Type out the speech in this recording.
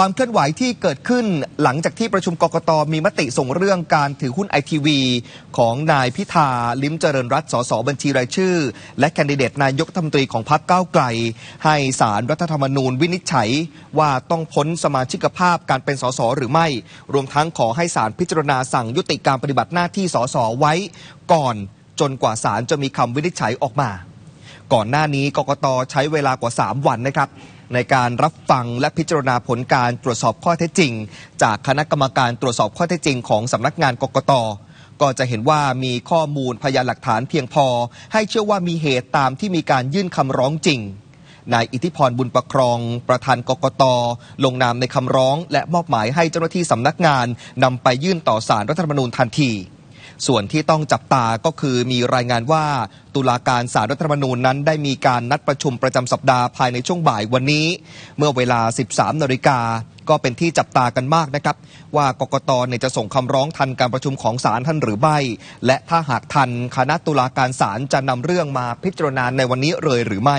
ความเคลื่อนไหวที่เกิดขึ้นหลังจากที่ประชุมกกตมีมติส่งเรื่องการถือหุ้นไอทีวีของนายพิธาลิ้มเจริญรัตน์สสบัญชีรายชื่อ และแคนดิเดตนายกรัฐมนตรีของพรรคก้าวไกล ให้สารรัฐธรรมนูญวินิจฉัย ว่าต้องพ้นสมาชิกภาพการเป็นสสหรือไม่ รวมทั้งขอให้สารพิจารณาสั่งยุติการปฏิบัติหน้าที่สสไว้ ก่อนจนกว่าสารจะมีคำวินิจฉัยออกมา ก่อนหน้านี้กกตใช้เวลากว่า 3 วันนะครับ ในการรับฟังและพิจารณาผลการตรวจสอบข้อเท็จจริง จากคณะกรรมการตรวจสอบข้อเท็จจริงของสำนักงานกกตก็จะเห็นว่ามีข้อมูลพยานหลักฐานเพียงพอ ให้เชื่อว่ามีเหตุตามที่มีการยื่นคำร้องจริงนายอิทธิพรบุญประครอง ประธานกกต ลงนามในคำร้อง และมอบหมายให้เจ้าหน้าที่สำนักงานนำไปยื่นต่อสารรัฐธรรมนูญทันที ส่วนที่ต้องจับตาก็คือมีรายงานว่าตุลาการสารรัฐธรรมนูญนั้นได้มีการนัดประชุมประจำสัปดาห์ภายในช่วงบ่ายวันนี้ เมื่อเวลา 13นาฬิกาก็เป็นที่จับตากันมากนะครับ ว่ากกตเนี่ยจะส่งคำร้องทันการประชุมของศาลท่านหรือไม่ และถ้าหากทันคณะตุลาการศาลจะนำเรื่องมาพิจารณาในวันนี้เลยหรือไม่